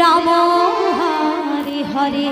Ram Hare Hare.